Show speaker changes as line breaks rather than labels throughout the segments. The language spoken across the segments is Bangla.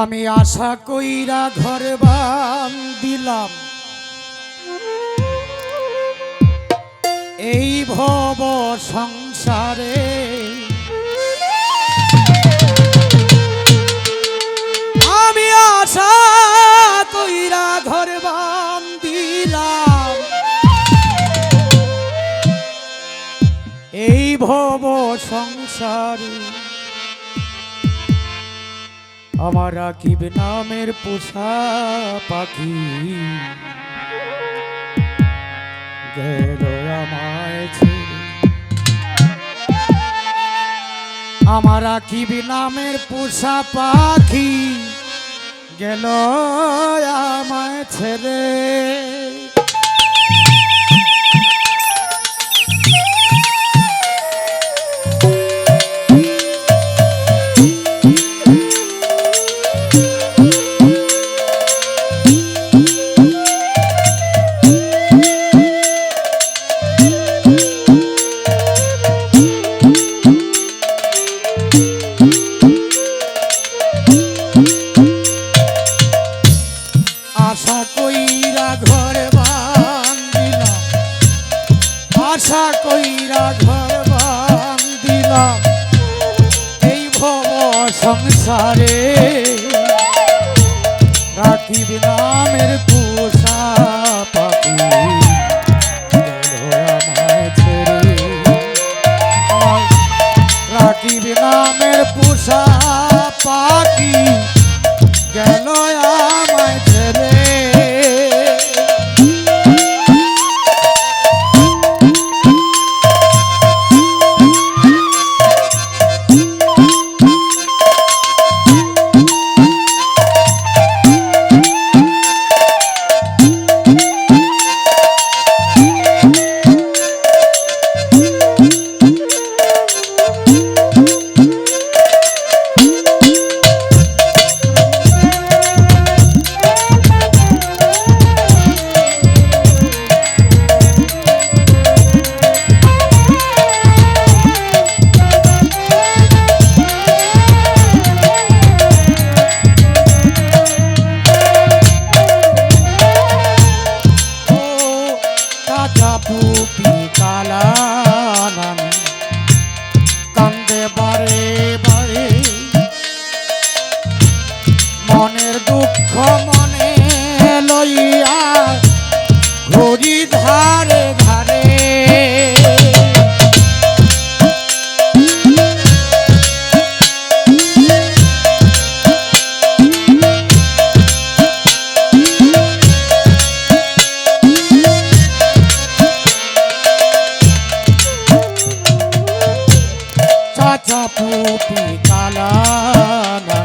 আমি আশা কইরা ঘর বান দিলাম। এই ভব সংসারে আমি আশা কইরা ঘর বান দিলাম। এই ভব সংসারে আমার রাখিবে নামের পোষা পাখি। আমার রাখিব নামের পোষা পাখি। গেল আমায় ছেড়ে। কালানা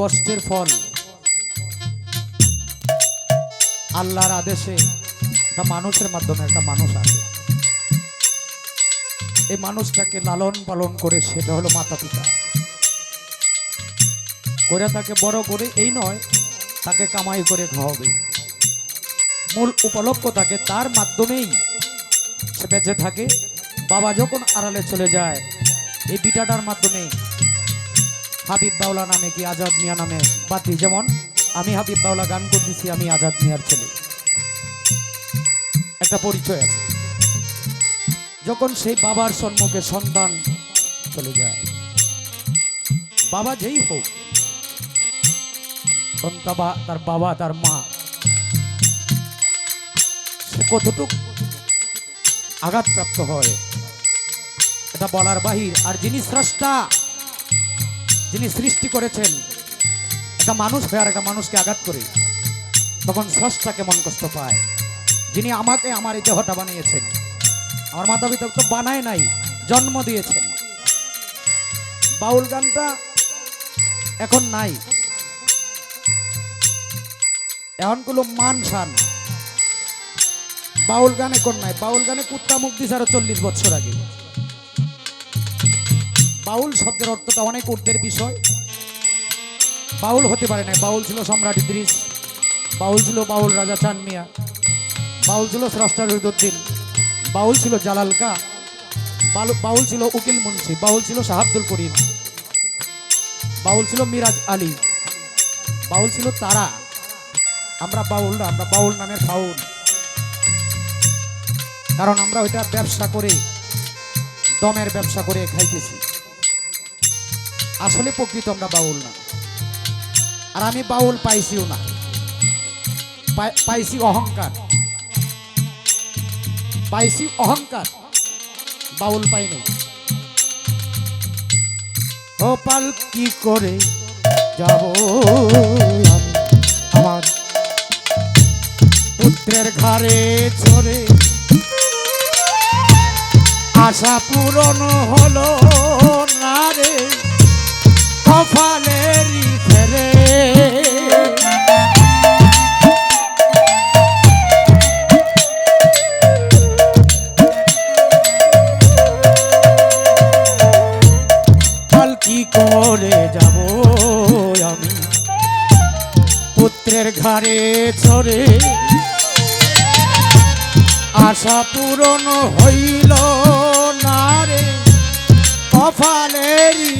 কষ্টের ফল। আল্লাহর আদেশে একটা মানুষের মাধ্যমে একটা মানুষ আসে। এই মানুষটাকে লালন পালন করে সেটা হলো মাতা পিতা করে তাকে বড় করে এই নয়, তাকে কামাই করে খাওয়াবে। মূল উপলক্ষ থাকে তার মাধ্যমেই সে বেঁচে থাকে। বাবা যখন আড়ালে চলে যায়, এই বিটাটার মাধ্যমে হাবিব বাউলা নামে কি আজাদ মিয়া নামে বাতি? যেমন, আমি হাবিব বাউলা গান করতেছি, আমি আজাদ মিয়ার ছেলে। একটা পরিচয় আছে। যখন সেই বাবার সম্মুখে সন্তান চলে যায়, বাবা যেই হোক তখন তা বা- তার বাবা, তার মা, সে কতটুক আঘাতপ্রাপ্ত হয়, এটা বলার বাহির। আর যিনি স্রষ্টা যিনি সৃষ্টি করেছেন, একটা মানুষ হয়ে আর একটা মানুষকে আঘাত করে, তখন স্রষ্টা কেমন কষ্ট পায়। যিনি আমাকে, আমার এই দেহটা বানিয়েছেন, আমার মাতা পিতা তো বানায় নাই, জন্ম দিয়েছেন। বাউল গানটা এখন নাই। এখনগুলো মান সান। বাউল গান কোন নাই। বাউল গানে কুত্তা দিছে আরও চল্লিশ বছর আগে। বাউল শব্দের অর্থটা অনেক ঊর্ধ্বের বিষয়। বাউল হতে পারে না। বাউল ছিল সম্রাট ইদ্রিস। বাউল ছিল বাউল রাজা চান মিয়া বাউল ছিল স্রষ্টা রহিদুদ্দিন। বাউল ছিল জালাল কা বাউল ছিল উকিল মুন্সি। বাউল ছিল শাহাবদুল করিম। বাউল ছিল মিরাজ আলী। বাউল ছিল তারা। আমরা বাউল না, আমরা বাউল নামের ফাউল কারণ আমরা ওইটা ব্যবসা করে দমের ব্যবসা করে খাইতেছি। আসলে প্রকৃত আমরা বাউল না। আর আমি বাউল পাইছিও না। পাইছি অহংকার। পাইছি অহংকার। বাউল পাইনি পাল কি করে যাব আমি? আমার পুত্রের ঘরে ছড়ে আশা পূরণ হলো না রে। পুত্রের আশা পূরণ হইল না রে। কপালেরই